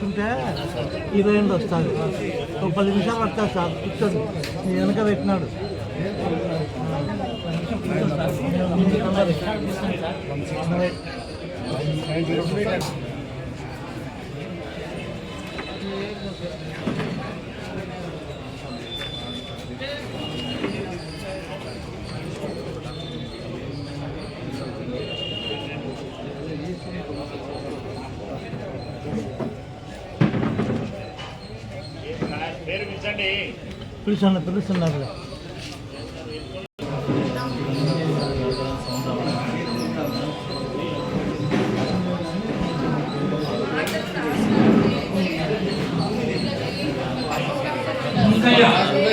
తీసుకుంటే రాసుకుంటే ఇరవై ఎనిమిది వస్తుంది ఒక పది నిమిషాలు పడుతుంది సార్ కూర్చొని నీ వెనక పెట్టినాడు Thank you. பிரிசன பிரிசன்னாரு Yeah.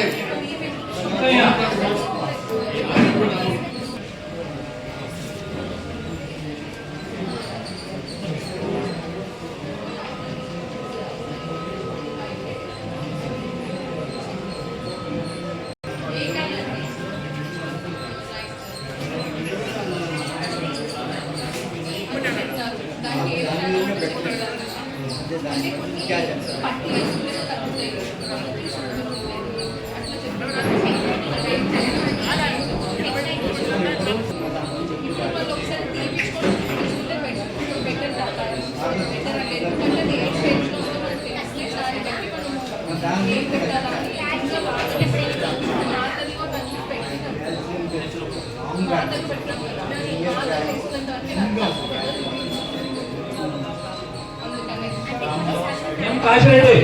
ఇంకా కాశీరెడ్డి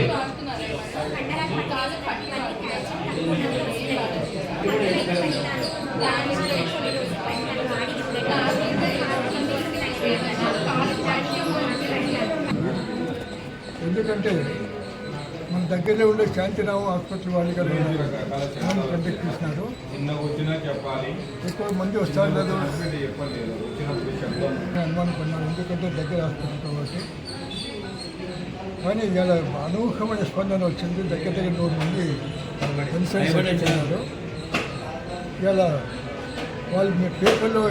ఎందుకంటే మన దగ్గరలో ఉండే శాంతిరావు హాస్పిటల్ వాళ్ళు గారు కండక్ట్ చేసినారు. నిన్న వచ్చినా చెప్పాలి ఎక్కువ మంది వస్తారు చెప్తాను నేను అనుమానపడినాను ఎందుకంటే దగ్గర హాస్పిటల్ కాబట్టి. కానీ ఇలా అనూహ్యమైన స్పందన వచ్చింది. దగ్గర దగ్గర నూరు మంది చేస్తున్నారు ఇలా వాళ్ళు మీ పేపర్లో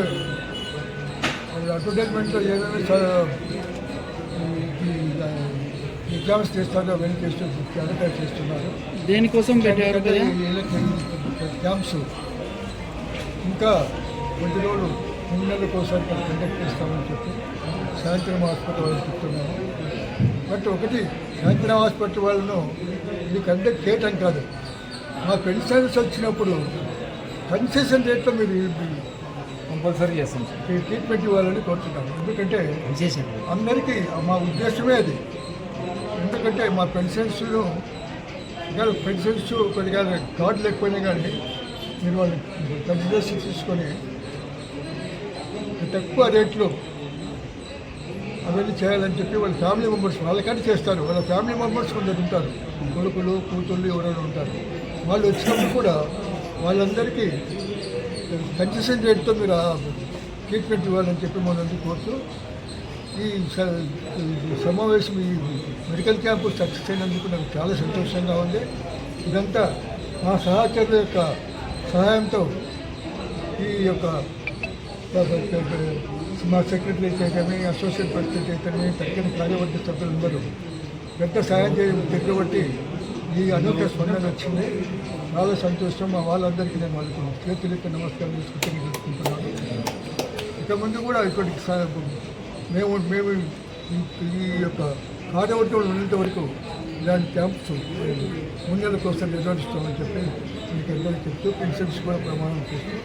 వాళ్ళ అడ్వర్టైజ్మెంట్లో ఏమేమి ఎగ్జామ్స్ చేస్తారో అవన్నీ చేస్తూ అడ్వర్టైజ్ చేస్తున్నారు. దేనికోసం పెట్టారు ఎగ్జామ్స్ ఇంకా కొద్ది రోజులు మూడు నెలల కోసం కండక్ట్ చేస్తామని చెప్పి సాయంత్రం హాస్పిటల్ వాళ్ళు చెప్తున్నారు. బట్ ఒకటి సాయంత్రం హాస్పిటల్ వాళ్ళను ఇది కండక్ట్ చేయటం కాదు. మా పెన్షన్స్ వచ్చినప్పుడు కన్సెషన్ రేట్లో మీరు కంపల్సరీ చేస్తాం ట్రీట్మెంట్ ఇవ్వాలని కోరుతున్నాను ఎందుకంటే అందరికీ మా ఉద్దేశమే అది. ఎందుకంటే మా పెన్షన్స్ను పెన్షన్స్ కొద్దిగా కార్డు లేకపోయినా కానీ మీరు వాళ్ళు కన్సిడరేషన్ తీసుకొని తక్కువ రేట్లో అవన్నీ చేయాలని చెప్పి వాళ్ళ ఫ్యామిలీ మెంబర్స్ వాళ్ళకంటే చేస్తారు. వాళ్ళ ఫ్యామిలీ మెంబర్స్ కొందరు ఉంటారు. కొడుకులు కూతుళ్ళు ఎవరైనా ఉంటారు. వాళ్ళు వచ్చినప్పుడు కూడా వాళ్ళందరికీ కన్సెషన్ రేట్తో మీరు ట్రీట్మెంట్ ఇవ్వాలని చెప్పి మనందరూ కోరుతూ ఈ స- ఈ సమావేశం ఈ మెడికల్ క్యాంపు సక్సెస్ అయినందుకు నాకు చాలా సంతోషంగా ఉంది. ఇదంతా మా సహచరుల యొక్క సహాయంతో ఈ యొక్క మా సెక్రటరీ అయితేనేమి అసోసియేట్ ప్రెసిడెంట్ అయితేనేమి తగ్గని కార్యవర్గ సభ్యులందరూ పెద్ద సహాయం చేయడం దగ్గరబట్టి ఈ అనూహ్య స్పందన వచ్చింది. చాలా సంతోషం. మా వాళ్ళందరికీ నేను వాళ్ళకు చేతులెత్తి నమస్కారం చేసుకుంటూ తెలుసుకుంటున్నాను ఇక ముందు కూడా ఇక్కడికి మేము మేము ఈ- యొక్క కార్యవర్గంలో ఉన్నంత వరకు ఇలాంటి క్యాంప్స్ ముందల కోసం నిర్వహిస్తామని చెప్పి మీకు అందరికీ చెప్తూ పెన్షన్స్ కూడా ప్రమాణం చేస్తూ.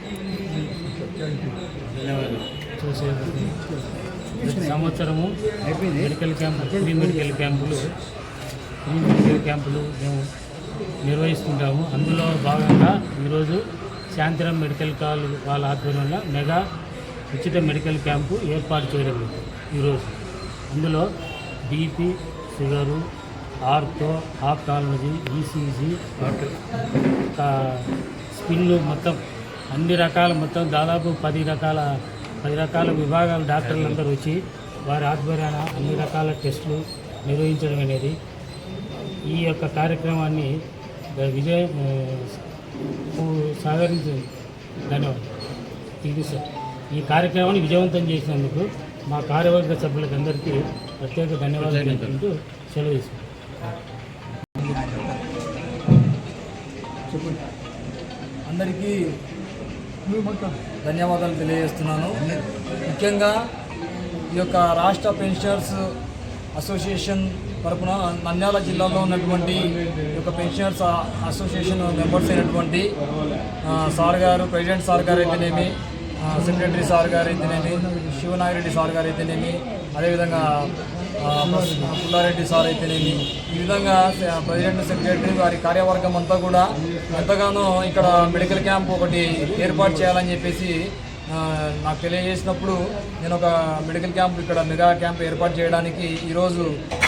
Thank you. ధన్యవాదాలు. ప్రతి సంవత్సరము మెడికల్ క్యాంప్ ఫ్రీ మెడికల్ క్యాంపులు ఫ్రీ మెడికల్ క్యాంపులు మేము నిర్వహిస్తుంటాము అందులో భాగంగా ఈరోజు శాంతిరం మెడికల్ కాల్ వాళ్ళ ఆధ్వర్యంలో మెగా ఉచిత మెడికల్ క్యాంపు ఏర్పాటు చేయడం. ఈరోజు అందులో BP sugar ortho ophthalmology ECG స్పిన్లు మొత్తం అన్ని రకాల మొత్తం దాదాపు పది రకాల పది రకాల విభాగాల డాక్టర్లందరూ వచ్చి వారి ఆధ్వర్యాన అన్ని రకాల టెస్టులు నిర్వహించడం అనేది ఈ యొక్క కార్యక్రమాన్ని విజయ సహకరించి ధన్యవాదాలు సార్ ఈ కార్యక్రమాన్ని విజయవంతం చేసినందుకు మా కార్యవర్గ సభ్యులకు అందరికీ ప్రత్యేక ధన్యవాదాలు తెలుపుకుంటూ సెలవు తీసుకుంటాం అందరికీ ధన్యవాదాలు తెలియజేస్తున్నాను. ముఖ్యంగా ఈ యొక్క రాష్ట్ర పెన్షనర్స్ అసోసియేషన్ తరపున నంద్యాల జిల్లాలో ఉన్నటువంటి ఈ యొక్క పెన్షనర్స్ అసోసియేషన్ మెంబర్స్ అయినటువంటి సార్ గారు ప్రెసిడెంట్ సార్ గారు అయితేనేమి సెక్రటరీ సార్ గారు అయితేనేమి శివనాగిరెడ్డి సార్ గారు అయితేనేమి అదేవిధంగా పుల్లారెడ్డి సార్ అయితేనేమి. ఈ విధంగా ప్రెసిడెంట్ సెక్రటరీ వారి కార్యవర్గం అంతా కూడా ఎంతగానో ఇక్కడ మెడికల్ క్యాంప్ ఒకటి ఏర్పాటు చేయాలని చెప్పేసి నాకు తెలియజేసినప్పుడు నేను ఒక మెడికల్ క్యాంప్ ఇక్కడ మెగా క్యాంప్ ఏర్పాటు చేయడానికి ఈరోజు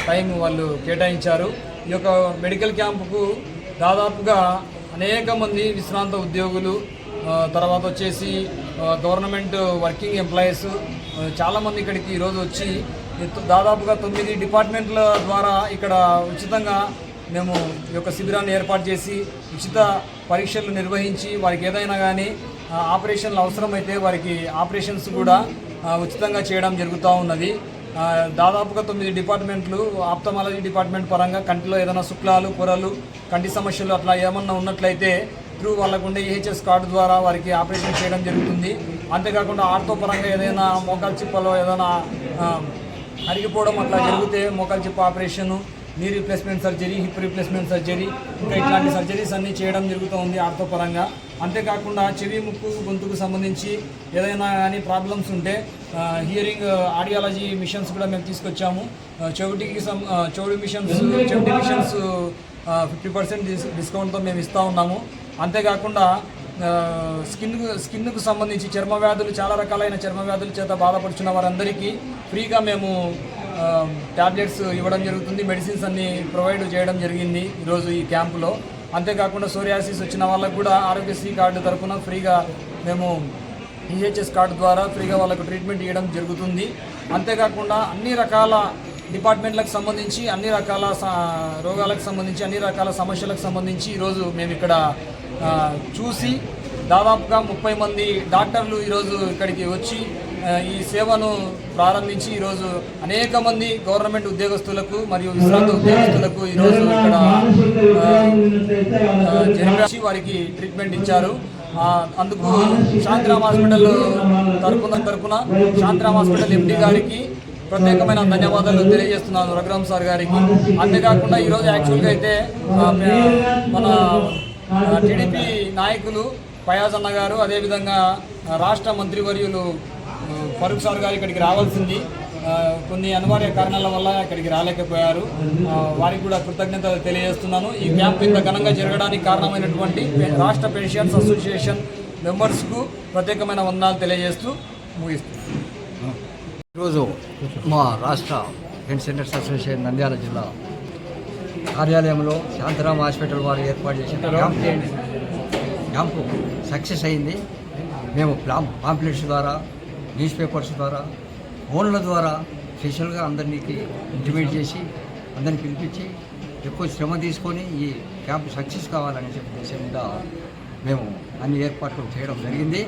టైం వాళ్ళు కేటాయించారు. ఈ యొక్క మెడికల్ క్యాంపుకు దాదాపుగా అనేక మంది విశ్రాంత ఉద్యోగులు తర్వాత వచ్చేసి గవర్నమెంట్ వర్కింగ్ ఎంప్లాయీస్ చాలామంది ఇక్కడికి ఈరోజు వచ్చి దాదాపుగా తొమ్మిది డిపార్ట్మెంట్ల ద్వారా ఇక్కడ ఉచితంగా మేము ఈ యొక్క శిబిరాన్ని ఏర్పాటు చేసి ఉచిత పరీక్షలు నిర్వహించి వారికి ఏదైనా కానీ ఆపరేషన్లు అవసరమైతే వారికి ఆపరేషన్స్ కూడా ఉచితంగా చేయడం జరుగుతూ ఉన్నది. దాదాపుగా తొమ్మిది డిపార్ట్మెంట్లు ఆప్తమాలజీ డిపార్ట్మెంట్ పరంగా కంటిలో ఏదైనా శుక్లాలు పొరలు కంటి సమస్యలు అట్లా ఏమన్నా ఉన్నట్లయితే త్రూ వాళ్ళకు ఉండే ఈహెచ్ఎస్ కార్డు ద్వారా వారికి ఆపరేషన్ చేయడం జరుగుతుంది. అంతేకాకుండా ఆర్థో పరంగా ఏదైనా మోకాలు చిప్పలో ఏదైనా అరిగిపోవడం అట్లా జరిగితే మోకాలు చిప్ప ఆపరేషను నీ replacement surgery hip replacement surgery ఇంకా ఇట్లాంటి సర్జరీస్ అన్నీ చేయడం జరుగుతూ ఉంది ఆర్థోపరంగా. అంతేకాకుండా చెవి ముక్కు గొంతుకు సంబంధించి ఏదైనా కానీ ప్రాబ్లమ్స్ ఉంటే హియరింగ్ ఆడియాలజీ మిషన్స్ కూడా మేము తీసుకొచ్చాము. చెవిటికి సం చెవిటి మిషన్స్ చెవిటి మిషన్స్ ఫిఫ్టీ పర్సెంట్ డిస్కౌంట్తో మేము ఇస్తూ ఉన్నాము. అంతేకాకుండా స్కిన్కు స్కిన్ స్కిన్కు సంబంధించి చర్మ వ్యాధులు చాలా రకాలైన చర్మ వ్యాధుల చేత బాధపడుచున్న వారందరికీ ఫ్రీగా మేము ట్యాబ్లెట్స్ ఇవ్వడం జరుగుతుంది. మెడిసిన్స్ అన్ని ప్రొవైడ్ చేయడం జరిగింది ఈరోజు ఈ క్యాంపులో. అంతేకాకుండా సోరియాసిస్ వచ్చిన వాళ్ళకు కూడా ఆరోగ్యశ్రీ కార్డు తరఫున ఫ్రీగా మేము ఈహెచ్ఎస్ కార్డు ద్వారా ఫ్రీగా వాళ్ళకు ట్రీట్మెంట్ ఇవ్వడం జరుగుతుంది. అంతేకాకుండా అన్ని రకాల డిపార్ట్మెంట్లకు సంబంధించి అన్ని రకాల రోగాలకు సంబంధించి అన్ని రకాల సమస్యలకు సంబంధించి ఈరోజు మేము ఇక్కడ చూసి దాదాపుగా ముప్పై మంది డాక్టర్లు ఈరోజు ఇక్కడికి వచ్చి ఈ సేవను ప్రారంభించి ఈరోజు అనేక మంది గవర్నమెంట్ ఉద్యోగస్తులకు మరియు విశ్రాంత ఉద్యోగస్తులకు ఈరోజు ఇక్కడ ఆ, వారికి ట్రీట్మెంట్ ఇచ్చారు. అందుకు శాంతిరామ్ హాస్పిటల్ తరపున తరపున శాంతిరామ్ హాస్పిటల్ ఎండి గారికి ప్రత్యేకమైన ధన్యవాదాలు తెలియజేస్తున్నాను రఘురామ్ సార్ గారికి. అంతేకాకుండా ఈరోజు యాక్చువల్గా అయితే మన టీడీపీ నాయకులు ఫయాజ్ అన్న గారు అదేవిధంగా రాష్ట్ర మంత్రివర్యులు ఫరూక్ సార్ గారు ఇక్కడికి రావాల్సింది. కొన్ని అనివార్య కారణాల వల్ల ఇక్కడికి రాలేకపోయారు. వారికి కూడా కృతజ్ఞతలు తెలియజేస్తున్నాను. ఈ క్యాంప్ ఇంత ఘనంగా జరగడానికి కారణమైనటువంటి రాష్ట్ర పెన్షన్స్ అసోసియేషన్ మెంబర్స్కు ప్రత్యేకమైన వందనాలు తెలియజేస్తూ ముగిస్తున్నాను. ఈరోజు మా రాష్ట్ర పెన్షనర్స్ అసోసియేషన్ నంద్యాల జిల్లా కార్యాలయంలో శాంతరామ్ హాస్పిటల్ వారు ఏర్పాటు చేసిన క్యాంప్ క్యాంపు సక్సెస్ అయింది. మేము ప్లాం పాంప్లెట్స్ ద్వారా న్యూస్ పేపర్స్ ద్వారా ఫోన్ల ద్వారా స్పెషల్గా అందరికీ ఇంటిమేట్ చేసి అందరిని పిలిపించి ఎక్కువ శ్రమ తీసుకొని ఈ క్యాంప్ సక్సెస్ కావాలని చెప్పి ఉద్దేశం మీద మేము అన్ని ఏర్పాట్లు చేయడం జరిగింది.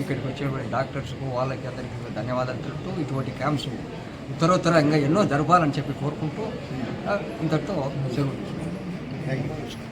ఇక్కడికి వచ్చినటువంటి డాక్టర్స్కు వాళ్ళకి అందరికీ ధన్యవాదాలు తెలుపుతూ ఇటువంటి క్యాంప్స్ ఉత్తరోత్తరంగా ఎన్నో జరపాలని చెప్పి కోరుకుంటూ ఆ, ఇంతటితో సెలవు యూ